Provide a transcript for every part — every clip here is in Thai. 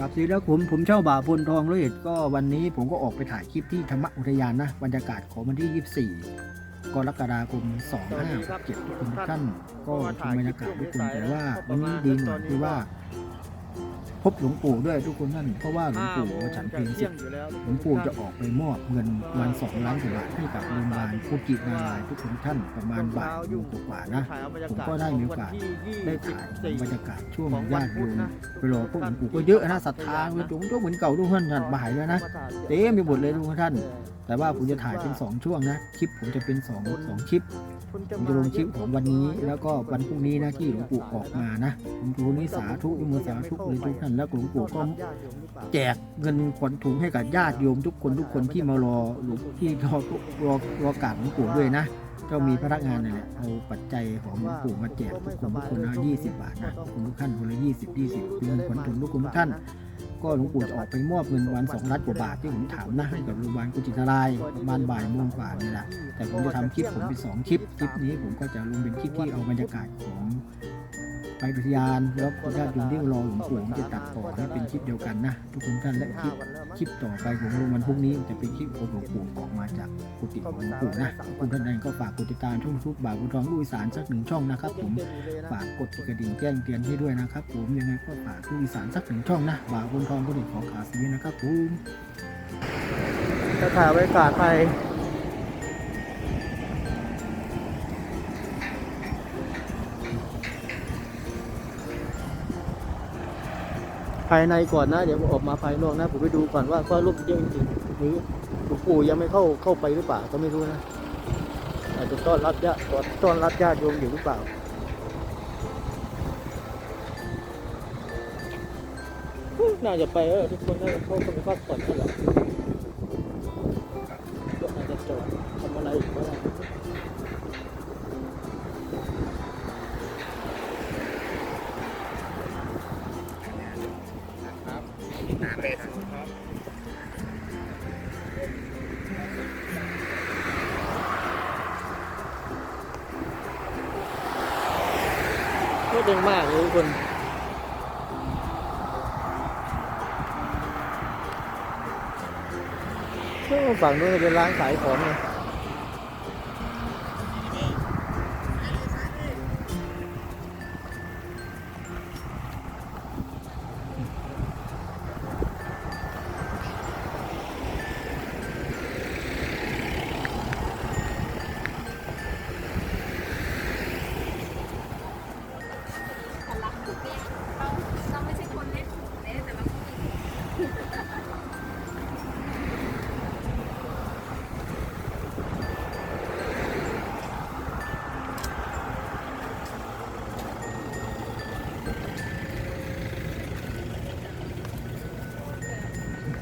กับสีแล้วผมผมเช่าบ่าพลทองร้อยเอ็ดก็วันนี้ผมก็ออกไปถ่ายคลิปที่ธรรมอุทยานนะบรรยากาศของวันที่ 24 กรกฎาคม 2567ทุกคนทุกท่านก็ชมบรรยากาศทุกคนแต่ว่าวันนี้ดีหน่อยที่ว่า บหลวงปู่ด้วยทุกคนท่านเพราะว่าหลวงปู่ฉันเพลงเสร็จหลวงปู่จะออกไปมอบเงินวันสองล้านกว่าบาทให้กับโรงพยาบาลภูกินารายณ์ทุกคนท่านประมาณบ่ายโมงกว่าๆนะผมก็ได้มีโอกาสได้ถ่ายบรรยากาศช่วงญาติโยมไปรอพวกหลวงปู่ก็เยอะนะศรัทธาเงินจงก็เหมือนเก่าทุกท่านท่านบ่ายแล้วนะเต็มไปหมดเลยทุกท่าน แต่ว่าผมจะถ่ายเป็นสองช่วงนะคลิปผมจะเป็นสองสองคลิปผมจะลงคลิปของวันนี้แล้วก็วันพรุ่งนี้นะที่หลวงปู่ออกมานะผมดูนี้สาธุยโมสาธุเลยทุกท่านแล้วหลวงปู่ก็แจกเงินขวัญถุงให้กับญาติโยมทุกคนทุกคนที่มารอหลวงที่รอรอรอกราบหลวงปู่ด้วยนะก็มีพนักงานนั่แหละเอาปัจจัยของหลวงปู่มาแจกทุกคนทุกคนนะ20บาทนะทุกคนทุกท่านคนละ20 20เป็นเงินขวัญถุงทุกคนทุกท่าน ก็หลวงปู่จะออกไปมอบเงินวันสองล้านกว่าบาทที่ผมถามนะให้กับโรงพยาบาลกุจิตรายประมาณบ่ายโมงกว่านี่แหละแต่ผมจะทำคลิปผมเป็นสองคลิปคลิปนี้ผมก็จะลงเป็นคลิปที่เอาบรรยากาศของ ไปอุทยานแล้วก็ญาติโยมที่รอหลวงปู่จะตัดต่อให้เป็นคลิปเดียวกันนะ ทุกคนท่านและคลิปคลิปต่อไปของลงวันพรุ่งนี้จะเป็นคลิปของหลวงปู่ออกมาจากกุฏิของหลวงปู่นะคุณท่านใดก็ฝากกดติดตามช่องทุกบ่าวบุญทองลูกอีสานสักหนึ่งช่องนะครับ ผมฝากกดกระดิ่งแจ้งเตือนให้ด้วยนะครับ ผมยังไงก็ฝากลูกอีสานสักหนึ่งช่องนะบ่าวบุญทองก็เด็กขอขาสีนะครับผมจะถ่ายบรรยากาศไป ภายในก่อนนะ เดี๋ยวผมออกมาภายนอกนะ ผมไปดูก่อนว่าว่ารูปเยอะจริงหรือหลวงปู่ยังไม่เข้าเข้าไปหรือเปล่าก็ไม่รู้นะอาจจะต้อนรับญาติต้อนรับญาติโยมอยู่หรือเปล่าน่าจะไปเออทุกคนน่าจะเข้าไปพักผ่อนกันแหละ ฝั่งนู้นจะเป็นร้านขายของไง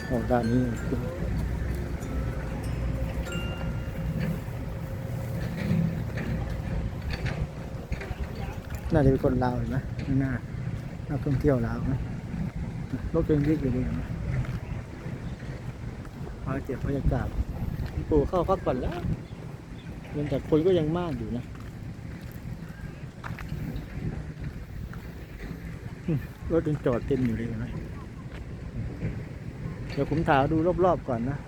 ขอด้านนี้น่าจะเป็นคนลาวเห็นไหมข้างหน้านักท่องเที่ยวลาวนะรถเป็นยิกอยู่ดีเห็นไหมมาเก็บบรรยากาศปู่เข้าพักก่อนแล้วเงินแต่คนก็ยังมากอยู่นะรถยังจอดเต็มอยู่เลยนไหม เดี๋ยวผมถ่ายดูรอบๆก่อนนะ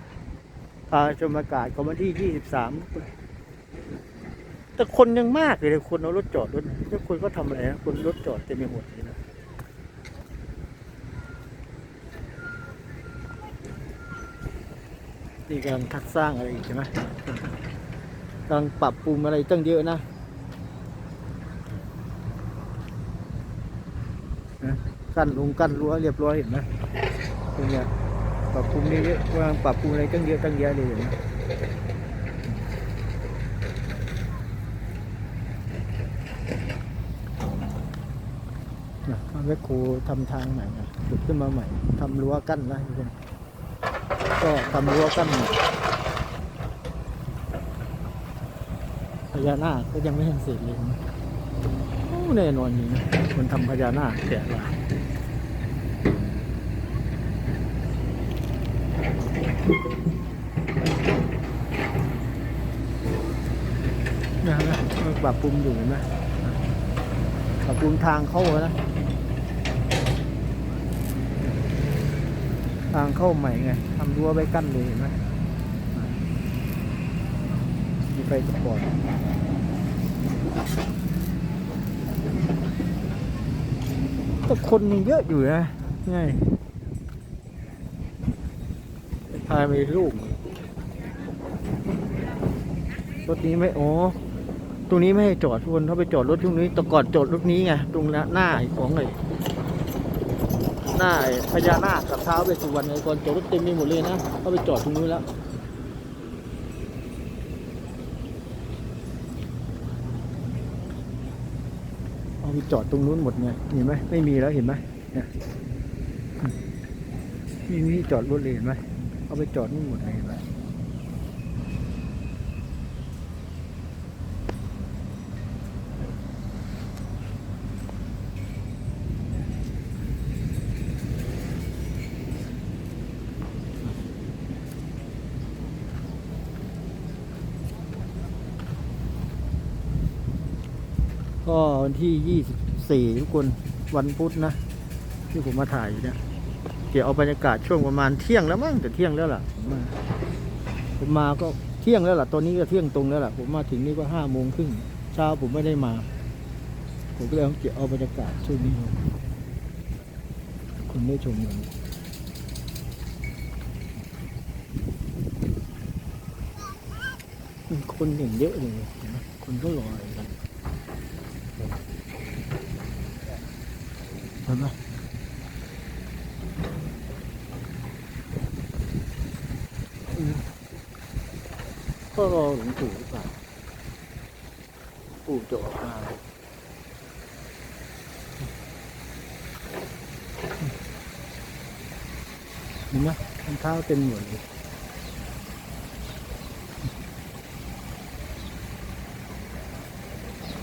พาชมอากาศของวันที่ 23 แต่คนยังมากเลย คนเอารถจอดรถแล้วคนก็ทำอะไรนะคนรถจอดเต็มไปหมดเลยนะนี่กำลังทักสร้างอะไรอีกใช่ไหมกำลังปรับปรุงอะไรตั้งเยอะนะนะกั้นลงกั้นรั้วเรียบร้อยเห็นไหมเป็นไง ปรับปรุงเยอะกำลังปรับปรุงอะไรตั้งเยอะตั้งแยะเลยนไหมนะแมคโครทำทางใหม่นะขุดขึ้นมาใหม่ทำรั้วกั้นนะทุกคนก็ทำรั้วกั้นใหม่พญานาคก็ยังไม่เห็นเสร็จเลยนะโอ้แน่นอนจริงนะคนทำพญานาคแกะลา นะนะปรับปรุงอยู่เห็นไหมปรับปรุงทางเข้านะ ทางเข้าใหม่ไงทำรั้วไว้กั้นเลยเห็นไหมมีไฟสปอร์ตแต่คนยังเยอะอยู่นะไง พาไปลูกรถนี้ไม่โอ้ตรงนี้ไม่ให้จอดทุกคนเขาไปจอดรถตรงนี้ต่ก่อนจอดรถนี้ไงตรงหน้าไอ้ของไอ้หน้าไอ้พญานาคกับเท้าไปสุวรรณไงก่อนจอดรถเต็มไปหมดเลยนะเขาไปจอดตรงนู้นแล้วเอาไปจอดตรงนู้นหมดไงเห็นไหมไม่มีแล้วเห็นไหมเนี่ยไม่มีจอดรถเลยเห็นไหม ไปจอดนู่หมดเลยนไหมก็วันที่ยี่สิบสี่ทุกคนวันพุธนะ ที่ผมมาถ่ายอยู่เนี่ย ดี๋ยวเอาบรรยากาศช่วงประมาณเที่ยงแล้วมั้งแต่เที่ยงแล้วล่ะผมมาผมมาก็เที่ยงแล้วล่ะตอนนี้ก็เที่ยงตรงแล้วล่ะผมมาถึงนี่ก็ห้าโมงครึ่งเช้าผมไม่ได้มา ผมก็เลยเอาเก็บเอาบรรยากาศช่วงนี้คุณได้ชมกันคนอย่างเยอะเลยนไหมคนก็รออะไรกันเห็นไหม ก็รอหลวงปู่หรือเปล่าปู่จะออกมาเห็นไหมรองเท้าเต็มหมดเลย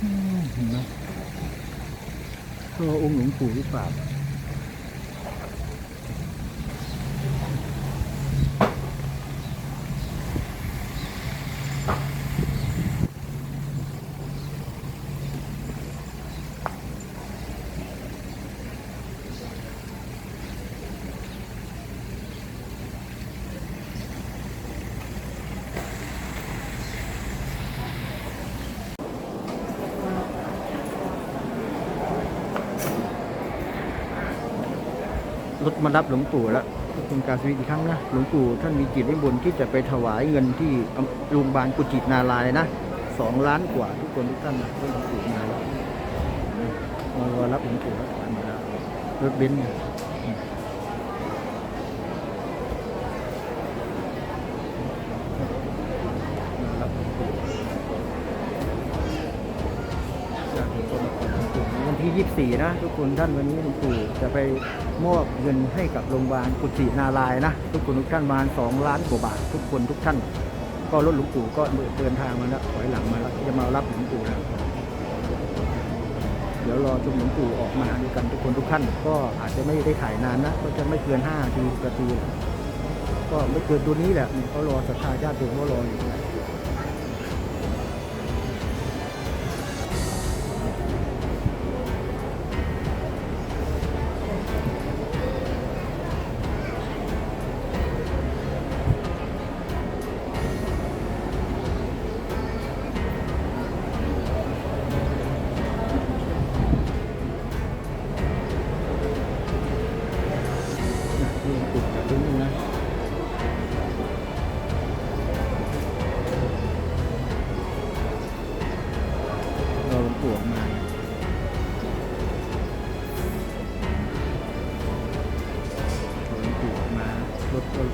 อืมเห็นไหมก็องค์หลวงปู่หรือเปล่า มารับหลวงปู่แล้วเป็นการสวิตอีกครั้งนะหลวงปู่ท่านมีจิตนิมนต์ที่จะไปถวายเงินที่โรงพยาบาลกุจิตนารายนะสองล้านกว่าทุกคนทุกท่านนะหลวงปู่มาแล้วมารอรับหลวงปู่แล้วมาแล้วรถเบนซ์เนี่ยอืมมารับหลวงปู่จากหลวงปู่หลวงปู่วันที่ 24 นะ ทุกคนท่านวันนี้หลวงปู่จะไป มอบเงินให้กับโรงพยาบาลกุฏินารายนะ ทุกคนทุกท่านมาณ2ล้านกว่าบาท ทุกคนทุกท่าน ก็รถหลวงปู่ก็เดินทางมาแล้วถอยหลังมาแล้วจะมารับหลวงปู่แล้วเดี๋ยวรอชมหลวงปู่ออกมาด้วยกันทุกคนทุกท่านก็อาจจะไม่ได้ถ่ายนานนะก็จะไม่เกิน5นาทีนาทีก็ไม่เกินตัวนี้แหละเขารอศรัทธาญาติโยมเขารออยู่นะ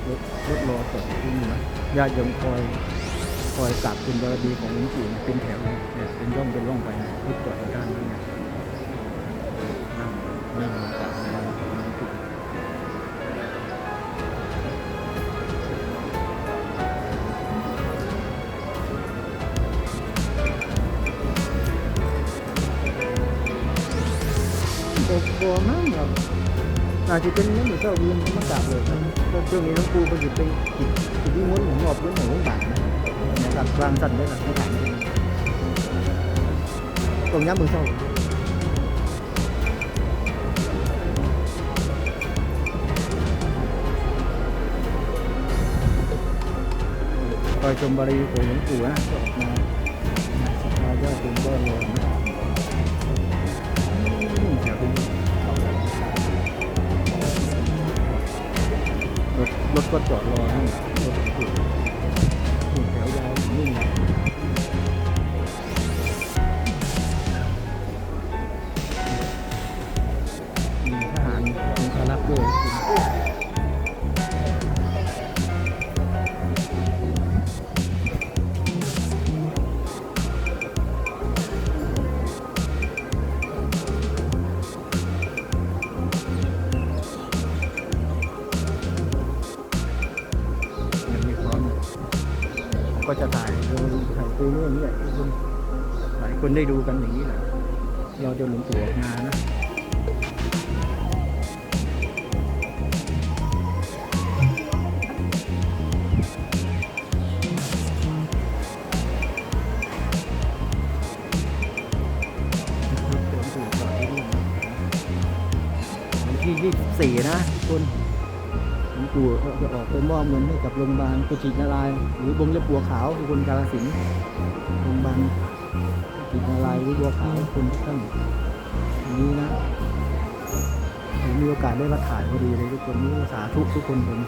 รถรถรถรถรอจอดที่นี่นะญาติโยมคอยคอยกราบคุณบารมีของหลวงปู่นะเป็นแถวเลยเนี่ยเป็นร่องเป็นร่องไปนะรถจอดอยู่ด้านนั้นเนี่ยนั่งนั่งกราบคุณบารมีของหลวงปู่โอ้โหมั้งครับอาจจะเป็นนั้นเหมือนเจ้าเวียนมากราบเลยนะ thương nó cu có giờ tinh chỉ, chỉ muốn muốn ngọt muốn muốn bản nhà là vàng dần đây là cái bản còn nhắm mừng sau coi trong bari của những cụ á, rồi ra cùng bơ rồi. รถก็จอดรอให้ คนได้ดูกันอย่างนี้แหละเราจะหลวงปู่ออกมานะวันที่24 นะทุกคนหลวงปู่จะออกไปมอบเงินให้กับโรงพยาบาลกุจินารายหรือบงเล็บบัวขาวทุกคนกาลสินโรงพยาบาล กินอะไรหรือบัวขาวทุกคนทุกท่านอันนี้นะผมมีโอกาสได้มาถ่ายพอดีเลยทุกคนนี่สาธุทุกคนผม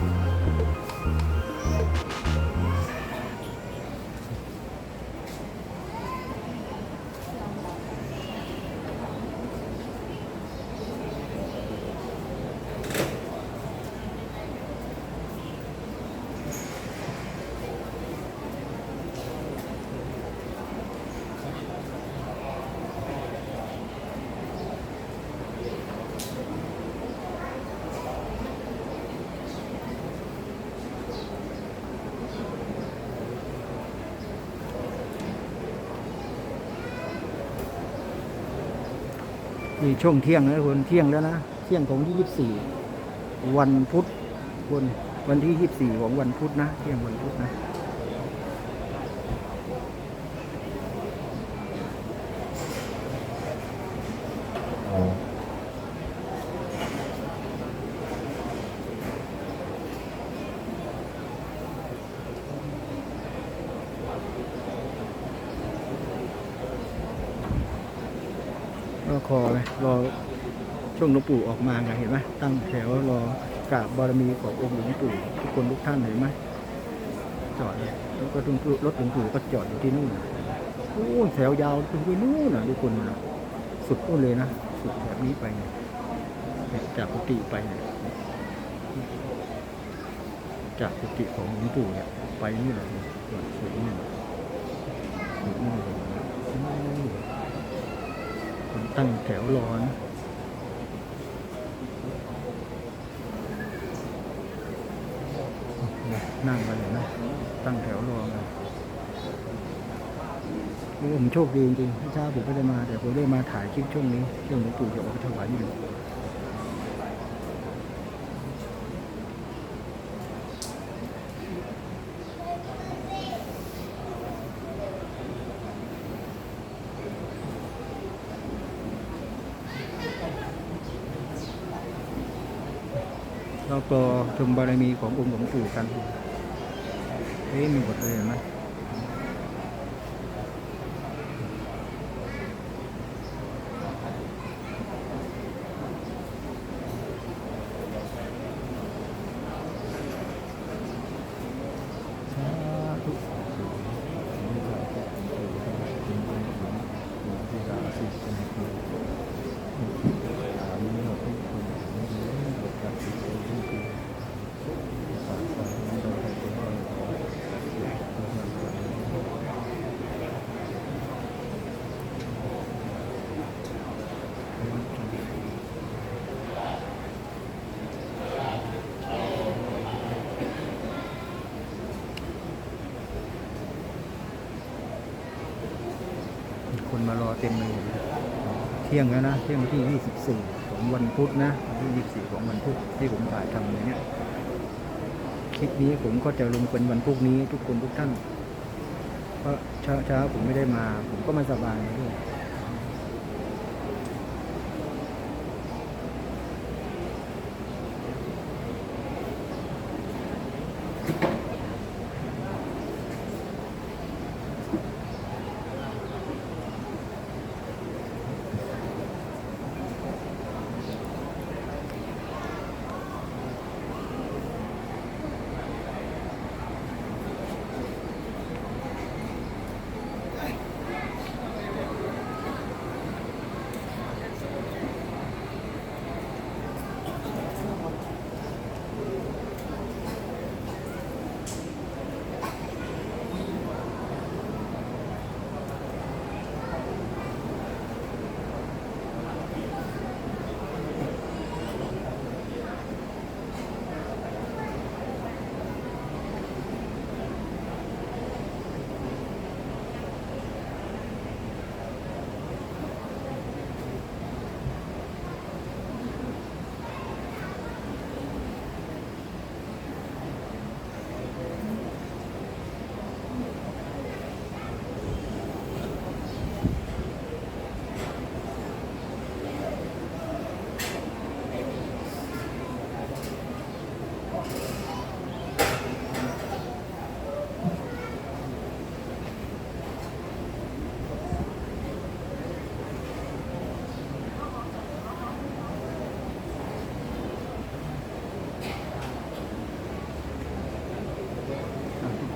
นี่ช่วงเที่ยงนะคนเที่ยงแล้วนะ เที่ยงของที่24วันพุธคนวันที่24ของวันพุธนะ เที่ยงวันพุธนะ คอเลยรอช่วงหลวงปู่ออกมาไงเห็นไหมตั้งแถวรอกราบบารมีขององค์หลวงปู่ทุกคนทุกท่านเห็นไหมจอดเลยแล้วก็ทุกรถหลวงปู่ก็จอดอยู่ที่นู่นโอ้แถวยาวถึงไปนู่นนะทุกคนนะสุดนู่นเลยนะสุดแบบนี้ไปเนี่ยจากกุฏิไปเนี่ยจากกุฏิของหลวงปู่เนี่ยไปนี่เลยสุดนี่สุดนี่เลยอืม คน ตั้งแถวรอนะนั่งไปเลยนะ ตั้งแถวรอนะโอ้ผมโชคดีจริงๆที่ช้าผมก็ได้มา แต่ผมได้มาถ่ายคลิปช่วงนี้ ช่วงหลวงปู่จะออกไปถวายอยู่ ชมบารมีขององค์หลวงปู่กันเฮ้ยมีหมดเลยเห็นไหมสาธุคนมารอ เต็มเลยเที่ยงแล้วนะเที่ยงที่ 24 ของวันพุธนะที่ 24 ของวันพุธที่ผมถ่ายทำเลยเนี่ยคลิปนี้ผมก็จะลงเป็นวันพรุ่งนี้ทุกคนทุกท่านเพราะเช้าผมไม่ได้มา ผมก็มาสบายด้วย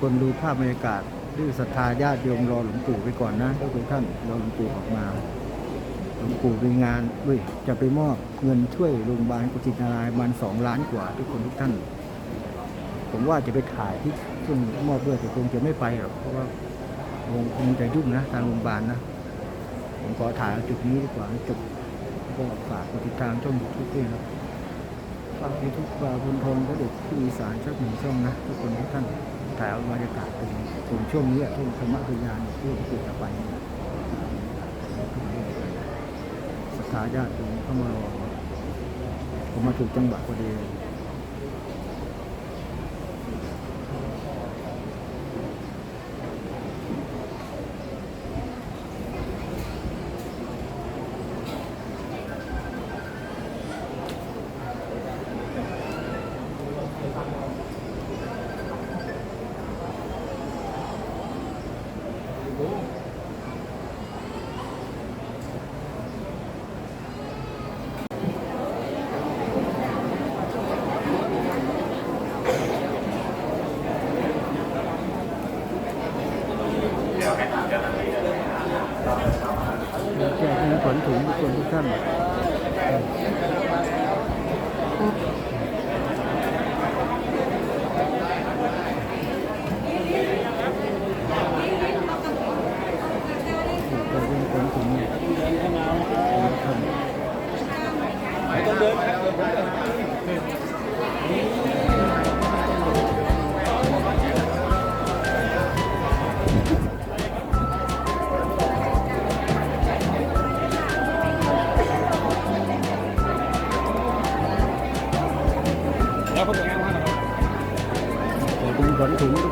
คนดูภาพบรรยากาศด้วยศรัทธาญาติโยมรอหลวงปู่ไปก่อนนะทุกท่านรอหลวงปู่ออกมา หลวงปู่มีงานเว้ยจะไปมอบเงินช่วยโรงพยาบาลกุชินารายประมันสองล้านกว่าทุกคนทุกท่าน ผมว่าจะไปถ่ายที่ช่วงมอบด้วยแต่คงจะไม่ไปหรอกเพราะว่าคงคงจะยุ่งนะทางโรงพยาบาลนะผมขอถ่ายจุดนี้ดีกว่าจบก็ฝากกดติดตามช่องยูทูบด้วยนะฝากยูทูบบาบุญทองก็เด็กที่อีสานสักหนึ่งช่องนะทุกคนทุกท่าน ถ่ายเอาบรรยากาศตรงตรงช่วงนี้อะช่วงธรรมะพยานที่หลวงปู่อไปสถาญาติเข้ามารอผมมาถูกจังหวะพอดี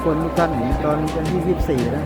คนทุกท่านเห็นตอนวันที่ 24 นะ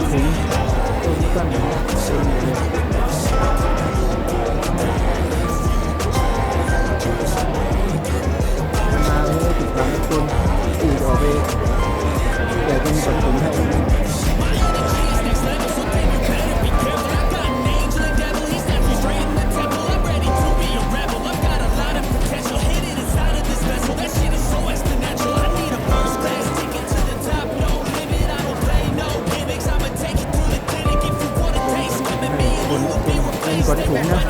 จ คุณคุณกดถุงนะ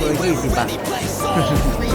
ตัวยี่สิบบาท